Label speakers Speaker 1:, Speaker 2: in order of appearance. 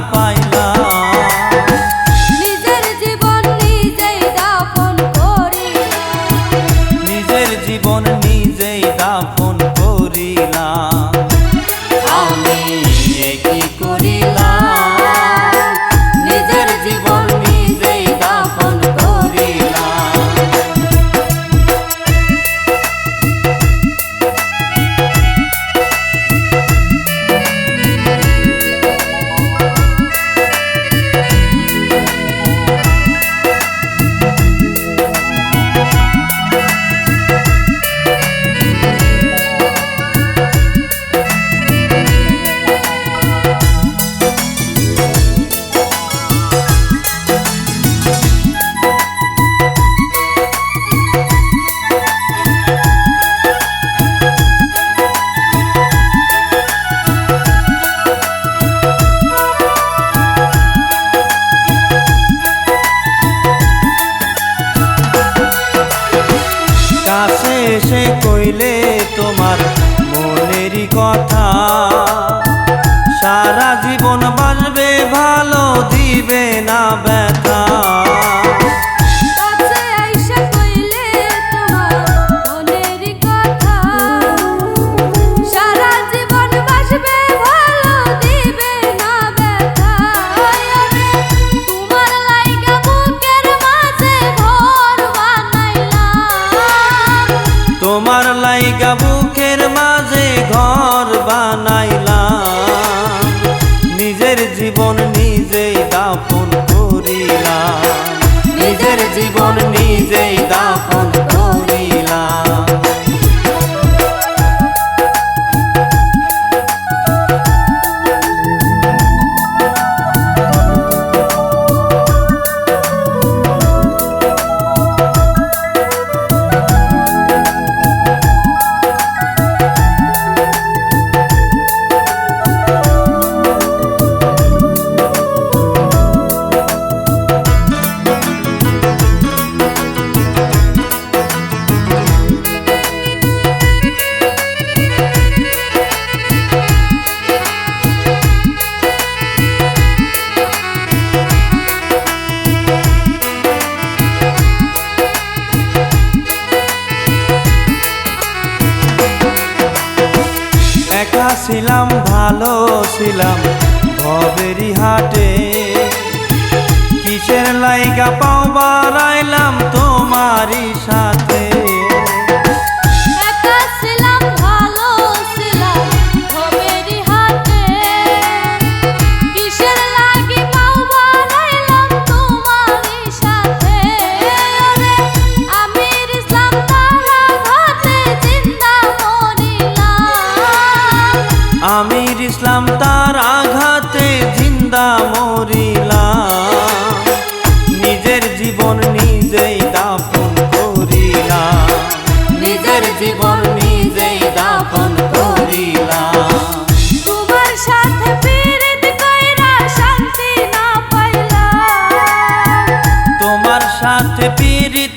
Speaker 1: pai lá. কথা। সারা জীবন বাজবে ভালো দিবে না ব্যা নাই ছিলাম ভালো ছিলাম ভবেরি হাটে। কিসের লাইগা পাও বাড়াইলাম তো ইসলাম তার আঘাতে জিন্দা মরিলাম। নিজের জীবন নিজেই দাপন করিলাম।
Speaker 2: নিজের জীবন নিজেই দাপন করিলাম। সাথে
Speaker 1: তোমার সাথে পীড়িত